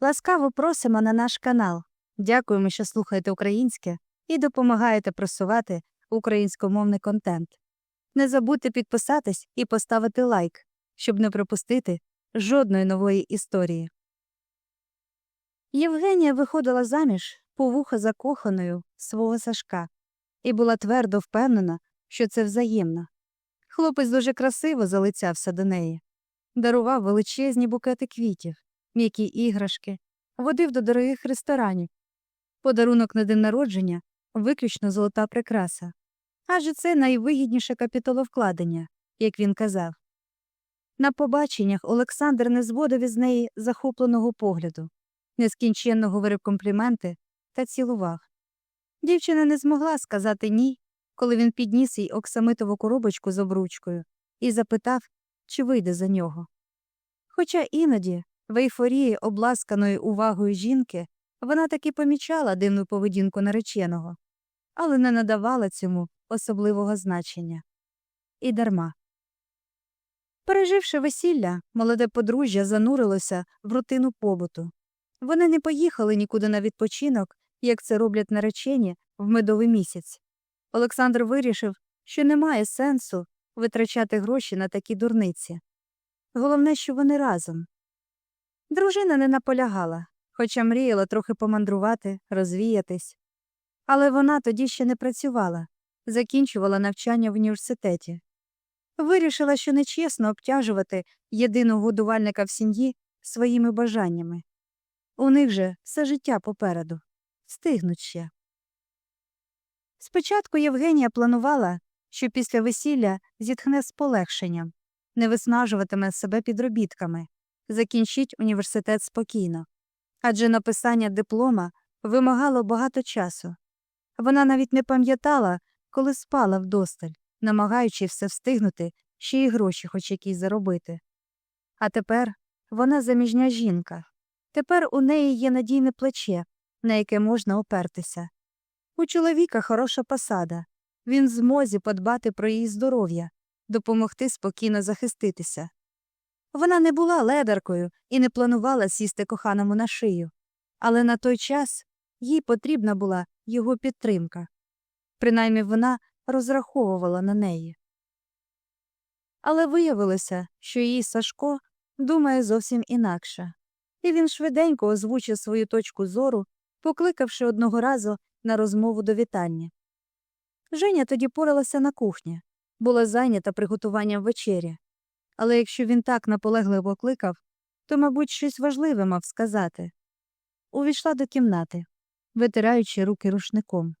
Ласкаво просимо на наш канал. Дякуємо, що слухаєте українське і допомагаєте просувати українськомовний контент. Не забудьте підписатись і поставити лайк, щоб не пропустити жодної нової історії. Євгенія виходила заміж по вуха закоханою свого Сашка і була твердо впевнена, що це взаємно. Хлопець дуже красиво залицявся до неї, дарував величезні букети квітів, м'які іграшки, водив до дорогих ресторанів. Подарунок на день народження виключно золота прикраса. Адже це найвигідніше капіталовкладення, як він казав. На побаченнях Олександр не зводив із неї захопленого погляду, нескінченно говорив компліменти та цілував. Дівчина не змогла сказати ні, коли він підніс їй оксамитову коробочку з обручкою і запитав, чи вийде за нього. Хоча іноді, в ейфорії обласканої увагою жінки, вона таки помічала дивну поведінку нареченого, але не надавала цьому особливого значення. І дарма. Переживши весілля, молоде подружжя занурилося в рутину побуту. Вони не поїхали нікуди на відпочинок, як це роблять наречені в медовий місяць. Олександр вирішив, що немає сенсу витрачати гроші на такі дурниці. Головне, що вони разом. Дружина не наполягала, хоча мріяла трохи помандрувати, розвіятись. Але вона тоді ще не працювала, закінчувала навчання в університеті. Вирішила, що нечесно обтяжувати єдиного годувальника в сім'ї своїми бажаннями. У них же все життя попереду. Стигнуть ще. Спочатку Євгенія планувала, що після весілля зітхне з полегшенням, не виснажуватиме себе підробітками, закінчить університет спокійно. Адже написання диплома вимагало багато часу. Вона навіть не пам'ятала, коли спала вдосталь, намагаючись все встигнути, ще й гроші хоч якісь заробити. А тепер вона заміжня жінка. Тепер у неї є надійне плече, на яке можна опертися. У чоловіка хороша посада. Він змозі подбати про її здоров'я, допомогти спокійно захиститися. Вона не була ледаркою і не планувала сісти коханому на шию, але на той час їй потрібна була його підтримка. Принаймні вона розраховувала на неї. Але виявилося, що її Сашко думає зовсім інакше, і він швиденько озвучив свою точку зору, покликавши одного разу на розмову до вітання. Женя тоді поралася на кухні, була зайнята приготуванням вечері. Але якщо він так наполегливо кликав, то, мабуть, щось важливе мав сказати. Увійшла до кімнати, витираючи руки рушником.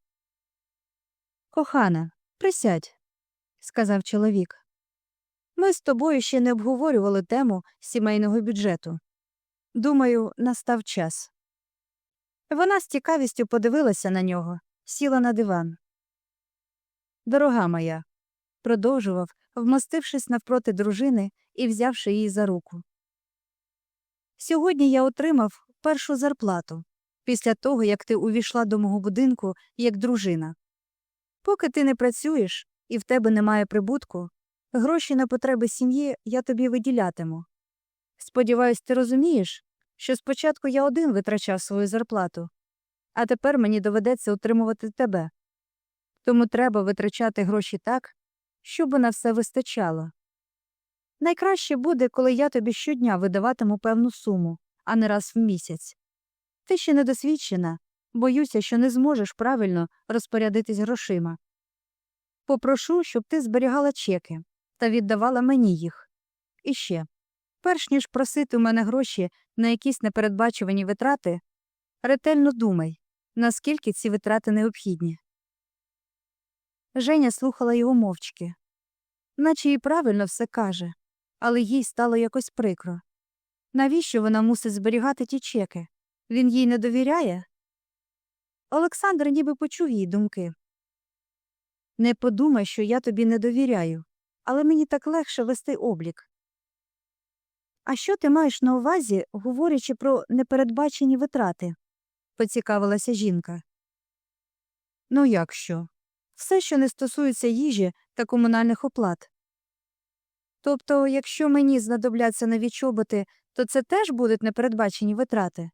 Кохана, присядь, сказав чоловік. Ми з тобою ще не обговорювали тему сімейного бюджету. Думаю, настав час. Вона з цікавістю подивилася на нього, сіла на диван. Дорога моя, продовжував, вмостившись навпроти дружини і взявши її за руку. Сьогодні я отримав першу зарплату після того, як ти увійшла до мого будинку як дружина. Поки ти не працюєш і в тебе немає прибутку, гроші на потреби сім'ї я тобі виділятиму. Сподіваюсь, ти розумієш, що спочатку я один витрачав свою зарплату, а тепер мені доведеться утримувати тебе. Тому треба витрачати гроші так, щоб на все вистачало. Найкраще буде, коли я тобі щодня видаватиму певну суму, а не раз в місяць. Ти ще недосвідчена, боюся, що не зможеш правильно розпорядитись грошима. Попрошу, щоб ти зберігала чеки та віддавала мені їх. І ще, перш ніж просити у мене гроші на якісь непередбачувані витрати, ретельно думай, наскільки ці витрати необхідні. Женя слухала його мовчки, наче їй правильно все каже, але їй стало якось прикро. Навіщо вона мусить зберігати ті чеки? Він їй не довіряє? Олександр ніби почув її думки. Не подумай, що я тобі не довіряю, але мені так легше вести облік. А що ти маєш на увазі, говорячи про непередбачені витрати? поцікавилася жінка. Ну, як що? Все, що не стосується їжі та комунальних оплат. Тобто, якщо мені знадобляться нові чоботи, то це теж будуть непередбачені витрати,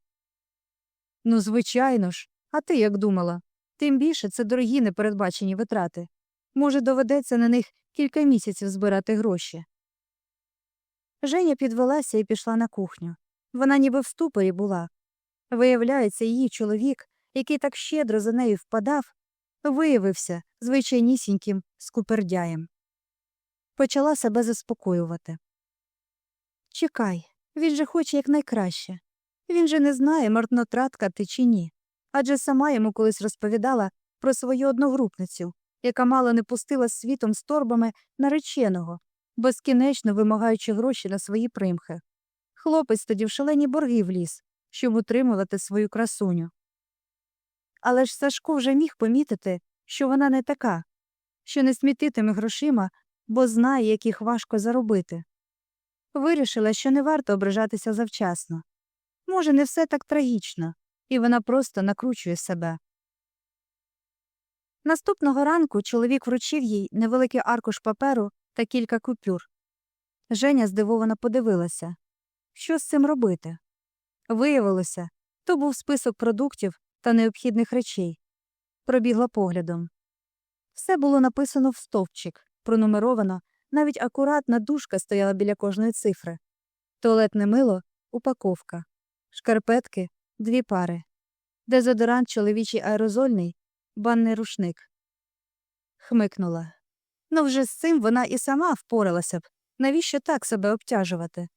Ну, звичайно ж. А ти як думала? Тим більше це дорогі непередбачені витрати. Може, доведеться на них кілька місяців збирати гроші. Женя підвелася і пішла на кухню. Вона ніби в ступорі була. Виявляється, її чоловік, який так щедро за нею впадав, виявився звичайнісіньким скупердяєм. Почала себе заспокоювати. Чекай, він же хоче якнайкраще. Він же не знає, марнотратка ти чи ні. Адже сама йому колись розповідала про свою одногрупницю, яка мало не пустила світом з торбами нареченого, безкінечно вимагаючи гроші на свої примхи. Хлопець тоді в шалені борги вліз, щоб утримувати свою красуню. Але ж Сашко вже міг помітити, що вона не така, що не смітитиме грошима, бо знає, як їх важко заробити. Вирішила, що не варто ображатися завчасно. Може, не все так трагічно, і вона просто накручує себе. Наступного ранку чоловік вручив їй невеликий аркуш паперу та кілька купюр. Женя здивовано подивилася, що з цим робити. Виявилося, то був список продуктів та необхідних речей. Пробігла поглядом. Все було написано в стовпчик, пронумеровано, навіть акуратна дужка стояла біля кожної цифри. Туалетне мило упаковка, шкарпетки дві пари, дезодорант чоловічий аерозольний, банний рушник. Хмикнула. Ну, вже з цим вона і сама впоралася б. Навіщо так себе обтяжувати?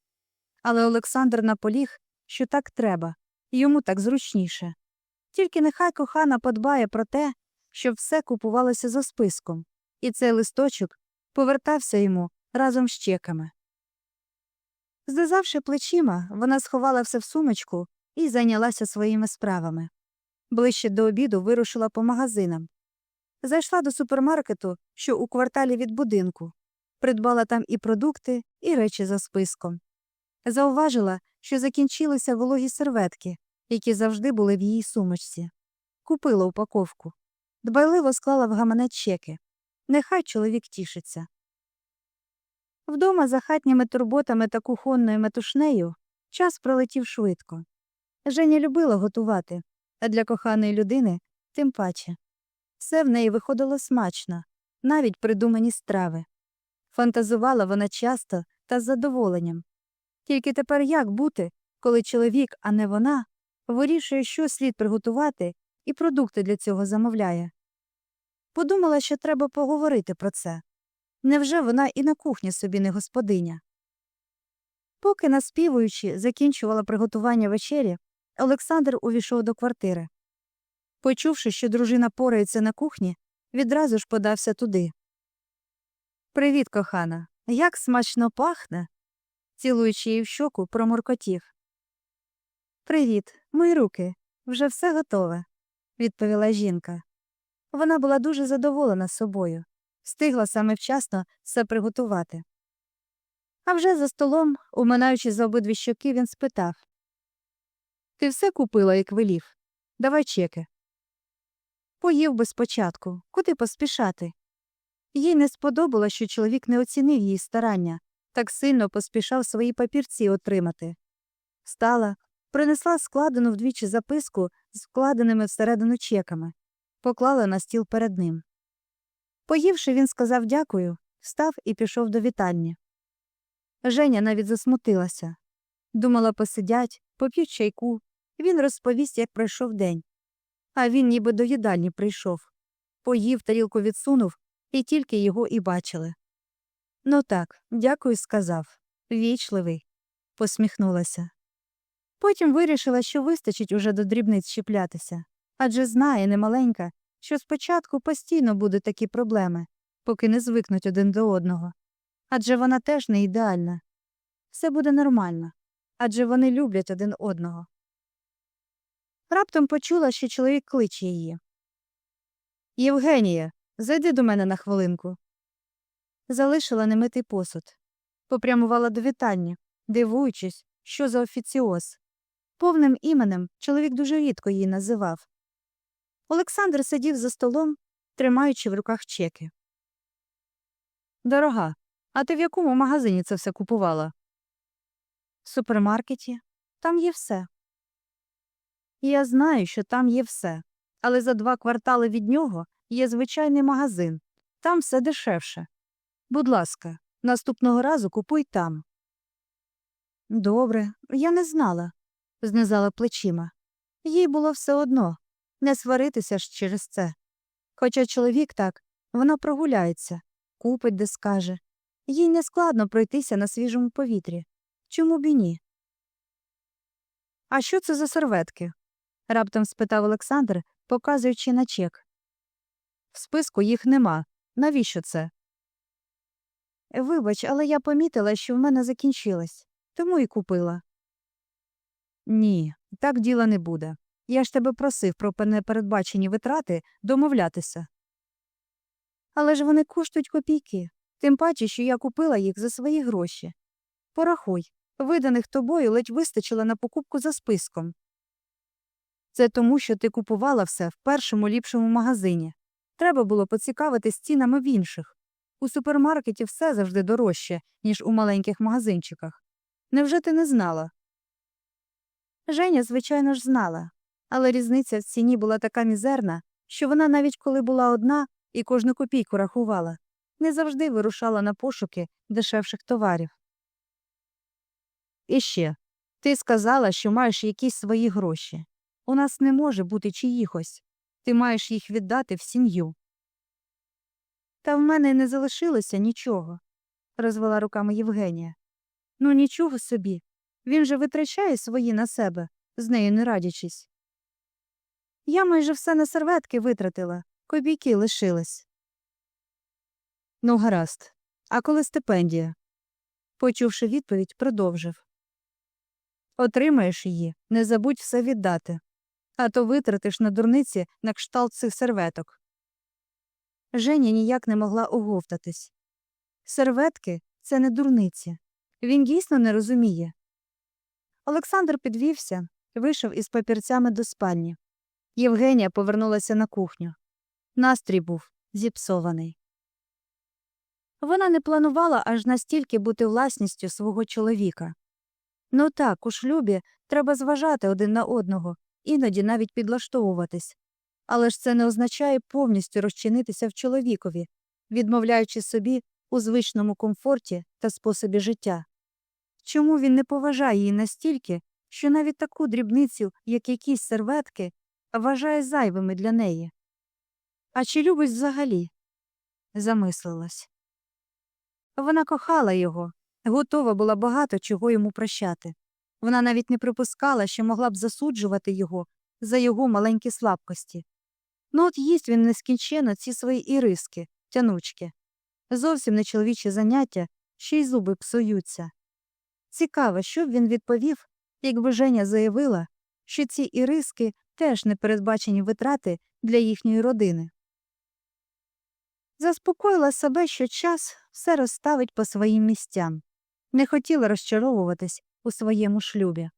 Але Олександр наполіг, що так треба, йому так зручніше. Тільки нехай кохана подбає про те, щоб все купувалося за списком, і цей листочок повертався йому разом з чеками. Здизавши плечима, вона сховала все в сумочку і зайнялася своїми справами. Ближче до обіду вирушила по магазинам. Зайшла до супермаркету, що у кварталі від будинку, придбала там і продукти, і речі за списком. Зауважила, що закінчилися вологі серветки, які завжди були в її сумочці. Купила упаковку. Дбайливо склала в гаманець чеки. Нехай чоловік тішиться. Вдома за хатніми турботами та кухонною метушнею час пролетів швидко. Женя любила готувати, а для коханої людини тим паче. Все в неї виходило смачно, навіть придумані страви. Фантазувала вона часто та з задоволенням. Тільки тепер як бути, коли чоловік, а не вона, вирішує, що слід приготувати, і продукти для цього замовляє. Подумала, що треба поговорити про це. Невже вона і на кухні собі не господиня? Поки, наспівуючи, закінчувала приготування вечері, Олександр увійшов до квартири. Почувши, що дружина порається на кухні, відразу ж подався туди. Привіт, кохана. Як смачно пахне. цілуючи її в щоку, проморкотів. Привіт, мої руки. Вже все готове, відповіла жінка. Вона була дуже задоволена собою, встигла саме вчасно все приготувати. А вже за столом, уминаючи за обидві щоки, він спитав Ти все купила, як велів? Давай чеки. Поїв би спочатку, куди поспішати. Їй не сподобалось, що чоловік не оцінив її старання, так сильно поспішав свої папірці отримати. Стала, принесла складену вдвічі записку з вкладеними всередину чеками, поклала на стіл перед ним. Поївши, він сказав дякую, встав і пішов до вітальні. Женя навіть засмутилася. Думала, посидять, поп'ють чайку, він розповість, як пройшов день. А він ніби до їдальні прийшов. Поїв, тарілку відсунув, і тільки його і бачили. Ну так, дякую, сказав. Вічливий, посміхнулася. Потім вирішила, що вистачить уже до дрібниць чіплятися, адже знає, немаленька, що спочатку постійно будуть такі проблеми, поки не звикнуть один до одного. Адже вона теж не ідеальна. Все буде нормально, адже вони люблять один одного. Раптом почула, що чоловік кличе її. Євгенія, зайди до мене на хвилинку. Залишила немитий посуд. Попрямувала до вітальні, дивуючись, що за офіціоз. Повним іменем чоловік дуже рідко її називав. Олександр сидів за столом, тримаючи в руках чеки. Дорога, а ти в якому магазині це все купувала? В супермаркеті. Там є все. Я знаю, що там є все, але за два квартали від нього є звичайний магазин. Там все дешевше. Будь ласка, наступного разу купуй там. Добре, я не знала, знизала плечима. Їй було все одно не сваритися ж через це. Хоча чоловік так, вона прогуляється, купить, де скаже. Їй не складно пройтися на свіжому повітрі. Чому б і ні? А що це за серветки? раптом спитав Олександр, показуючи на чек. В списку їх нема. Навіщо це? Вибач, але я помітила, що в мене закінчилось, тому і купила. Ні, так діла не буде. Я ж тебе просив про непередбачені витрати домовлятися. Але ж вони коштують копійки, тим паче, що я купила їх за свої гроші. Порахуй, виданих тобою ледь вистачило на покупку за списком. Це тому, що ти купувала все в першому ліпшому магазині. Треба було поцікавитись цінами в інших. У супермаркеті все завжди дорожче, ніж у маленьких магазинчиках. Невже ти не знала? Женя, звичайно ж, знала, але різниця в ціні була така мізерна, що вона навіть коли була одна і кожну копійку рахувала, не завжди вирушала на пошуки дешевших товарів. І ще ти сказала, що маєш якісь свої гроші. У нас не може бути чиїхось. Ти маєш їх віддати в сім'ю. Та в мене не залишилося нічого, розвела руками Євгенія. Ну, нічого собі. Він же витрачає свої на себе, з нею не радячись. Я майже все на серветки витратила, копійки лишились. Ну, гаразд. А коли стипендія? Почувши відповідь, продовжив. Отримаєш її, не забудь все віддати, а то витратиш на дурниці на кшталт цих серветок. Женя ніяк не могла оговтатись. Серветки це не дурниці. Він дійсно не розуміє. Олександр підвівся, вийшов із папірцями до спальні. Євгенія повернулася на кухню. Настрій був зіпсований. Вона не планувала аж настільки бути власністю свого чоловіка. Ну так, у шлюбі треба зважати один на одного, іноді навіть підлаштовуватись. Але ж це не означає повністю розчинитися в чоловікові, відмовляючи собі у звичному комфорті та способі життя. Чому він не поважає її настільки, що навіть таку дрібницю, як якісь серветки, вважає зайвими для неї? А чи любить взагалі? замислилась. Вона кохала його, готова була багато чого йому прощати. Вона навіть не припускала, що могла б засуджувати його за його маленькі слабкості. Ну от їсть він нескінченно ці свої іриски, тянучки. Зовсім не чоловічі заняття, ще й зуби псуються. Цікаво, що б він відповів, якби Женя заявила, що ці іриски теж непередбачені витрати для їхньої родини. Заспокоїла себе, що час все розставить по своїм місцям, не хотіла розчаровуватись у своєму шлюбі.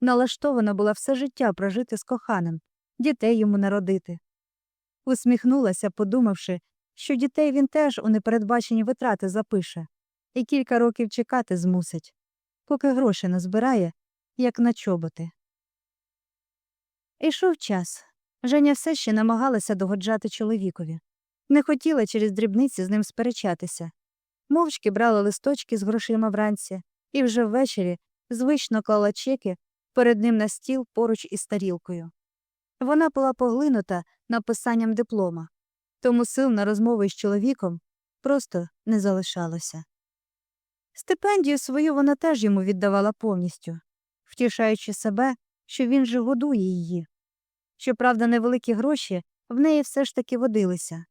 Налаштована була все життя прожити з коханим, дітей йому народити. Усміхнулася, подумавши, що дітей він теж у непередбачені витрати запише і кілька років чекати змусить, поки гроші назбирає, як на чоботи. Ішов час. Женя все ще намагалася догоджати чоловікові. Не хотіла через дрібниці з ним сперечатися. Мовчки брала листочки з грошима вранці і вже ввечері звично клала чеки перед ним на стіл поруч із тарілкою. Вона була поглинута написанням диплома, тому сил на розмови з чоловіком просто не залишалося. Стипендію свою вона теж йому віддавала повністю, втішаючи себе, що він же годує її. Щоправда, невеликі гроші в неї все ж таки водилися.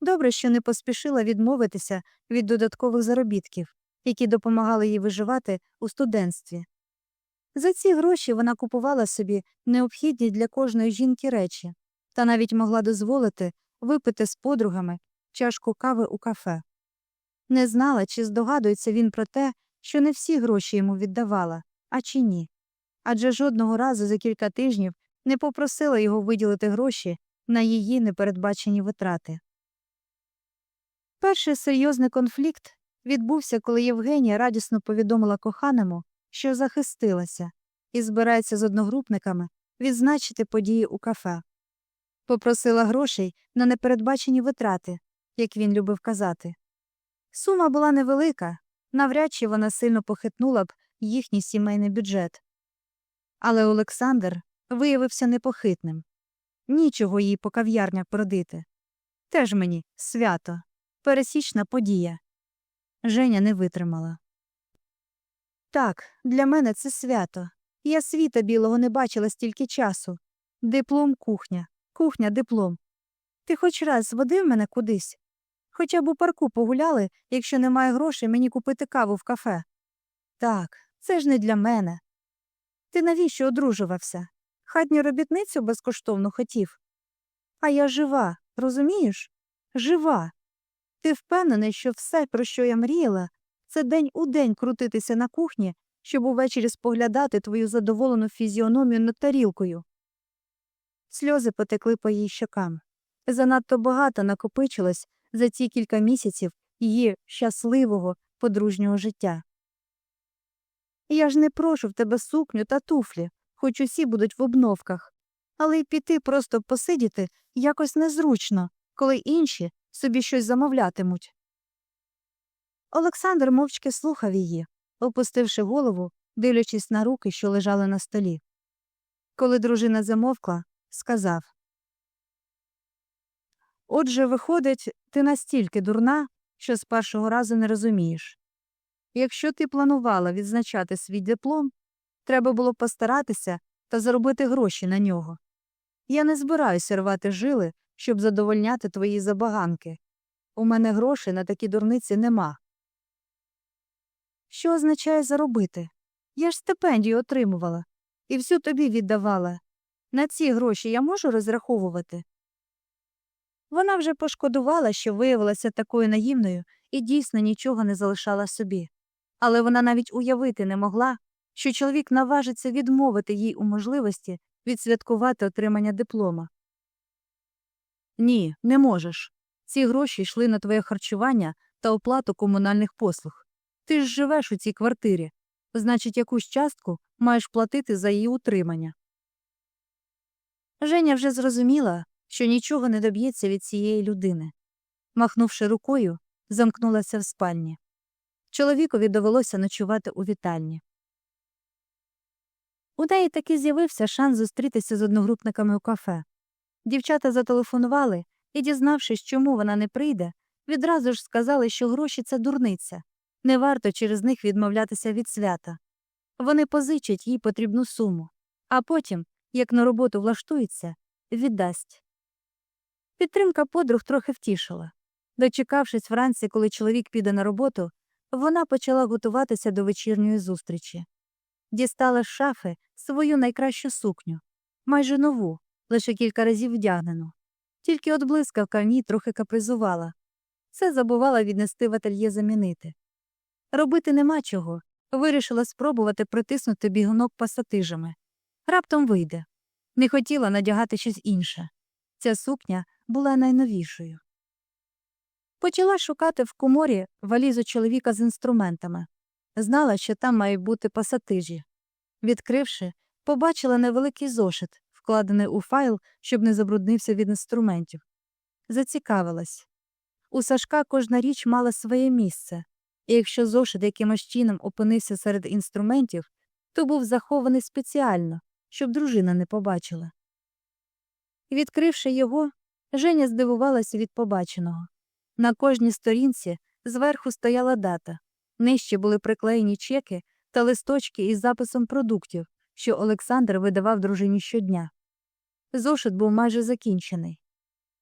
Добре, що не поспішила відмовитися від додаткових заробітків, які допомагали їй виживати у студентстві. За ці гроші вона купувала собі необхідні для кожної жінки речі та навіть могла дозволити випити з подругами чашку кави у кафе. Не знала, чи здогадується він про те, що не всі гроші йому віддавала, а чи ні. Адже жодного разу за кілька тижнів не попросила його виділити гроші на її непередбачені витрати. Перший серйозний конфлікт відбувся, коли Євгенія радісно повідомила коханому, що захистилася і збирається з одногрупниками відзначити події у кафе. Попросила грошей на непередбачені витрати, як він любив казати. Сума була невелика, навряд чи вона сильно похитнула б їхній сімейний бюджет. Але Олександр виявився непохитним. Нічого їй по кав'ярнях бродити. Теж мені свято, пересічна подія. Женя не витримала. Так, для мене це свято. Я світа білого не бачила стільки часу. Диплом кухня, кухня диплом. Ти хоч раз водив мене кудись? Хоча б у парку погуляли, якщо немає грошей мені купити каву в кафе. Так, це ж не для мене. Ти навіщо одружувався? Хатню робітницю безкоштовно хотів. А я жива, розумієш? Жива. Ти впевнений, що все, про що я мріяла, це день у день крутитися на кухні, щоб увечері споглядати твою задоволену фізіономію над тарілкою. Сльози потекли по її щокам. Занадто багато накопичилось за ці кілька місяців її щасливого подружнього життя. Я ж не прошу в тебе сукню та туфлі, хоч усі будуть в обновках, але й піти просто посидіти якось незручно, коли інші собі щось замовлятимуть. Олександр мовчки слухав її, опустивши голову, дивлячись на руки, що лежали на столі. Коли дружина замовкла, сказав Отже, виходить, ти настільки дурна, що з першого разу не розумієш. Якщо ти планувала відзначати свій диплом, треба було постаратися та заробити гроші на нього. Я не збираюся рвати жили, щоб задовольняти твої забаганки. У мене грошей на такі дурниці нема. Що означає заробити? Я ж стипендію отримувала і всю тобі віддавала. На ці гроші я можу розраховувати. Вона вже пошкодувала, що виявилася такою наївною і дійсно нічого не залишала собі. Але вона навіть уявити не могла, що чоловік наважиться відмовити їй у можливості відсвяткувати отримання диплома. Ні, не можеш. Ці гроші йшли на твоє харчування та оплату комунальних послуг. Ти ж живеш у цій квартирі, значить, якусь частку маєш платити за її утримання. Женя вже зрозуміла, що нічого не доб'ється від цієї людини. Махнувши рукою, замкнулася в спальні. Чоловікові довелося ночувати у вітальні. У неї таки з'явився шанс зустрітися з одногрупниками у кафе. Дівчата зателефонували і, дізнавшись, чому вона не прийде, відразу ж сказали, що гроші це дурниця. Не варто через них відмовлятися від свята. Вони позичать їй потрібну суму, а потім, як на роботу влаштується, віддасть. Підтримка подруг трохи втішила. Дочекавшись вранці, коли чоловік піде на роботу, вона почала готуватися до вечірньої зустрічі. Дістала з шафи свою найкращу сукню, майже нову, лише кілька разів вдягнену. Тільки от блискавка в ній трохи капризувала. Це забувала віднести в ательє замінити. Робити нема чого. Вирішила спробувати притиснути бігунок пасатижами. Раптом вийде. Не хотіла надягати щось інше. Ця сукня була найновішою. Почала шукати в коморі валізу чоловіка з інструментами. Знала, що там мають бути пасатижі. Відкривши, побачила невеликий зошит, вкладений у файл, щоб не забруднився від інструментів. Зацікавилась. У Сашка кожна річ мала своє місце, і якщо зошит якимось чином опинився серед інструментів, то був захований спеціально, щоб дружина не побачила. Відкривши його, Женя здивувалася від побаченого. На кожній сторінці зверху стояла дата, нижче були приклеєні чеки та листочки із записом продуктів, що Олександр видавав дружині щодня. Зошит був майже закінчений.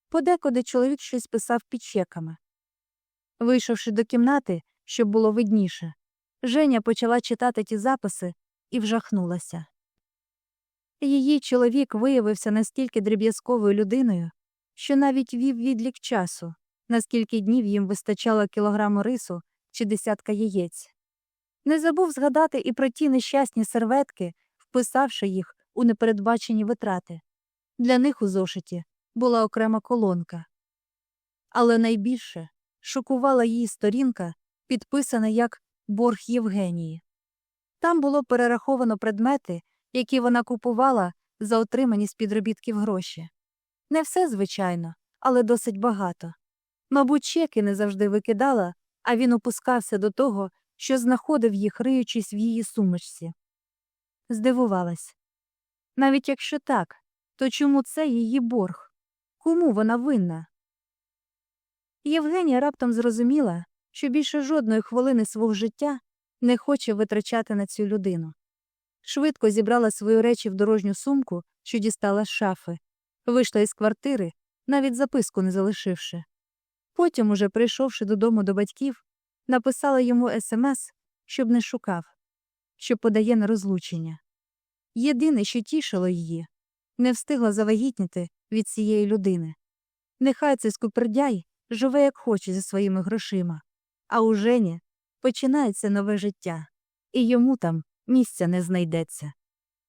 Подекуди чоловік щось писав під чеками. Вийшовши до кімнати, щоб було видніше, Женя почала читати ті записи і вжахнулася. Її чоловік виявився настільки дріб'язковою людиною, що навіть вів відлік часу, наскільки днів їм вистачало кілограму рису чи десятка яєць. Не забув згадати і про ті нещасні серветки, вписавши їх у непередбачені витрати. Для них у зошиті була окрема колонка. Але найбільше шокувала її сторінка, підписана як борг Євгенії. Там було перераховано предмети, які вона купувала за отримані з підробітків гроші. Не все, звичайно, але досить багато. Мабуть, чеки не завжди викидала, а він опускався до того, що знаходив їх, риючись в її сумочці. Здивувалась. Навіть якщо так, то чому це її борг? Кому вона винна? Євгенія раптом зрозуміла, що більше жодної хвилини свого життя не хоче витрачати на цю людину. Швидко зібрала свої речі в дорожню сумку, що дістала з шафи, вийшла із квартири, навіть записку не залишивши. Потім, уже прийшовши додому до батьків, написала йому смс, щоб не шукав, що подає на розлучення. Єдине, що тішило її, не встигла завагітніти від цієї людини. Нехай цей скупердяй живе як хоче зі своїми грошима, а у Жені починається нове життя, і йому там місця не знайдеться.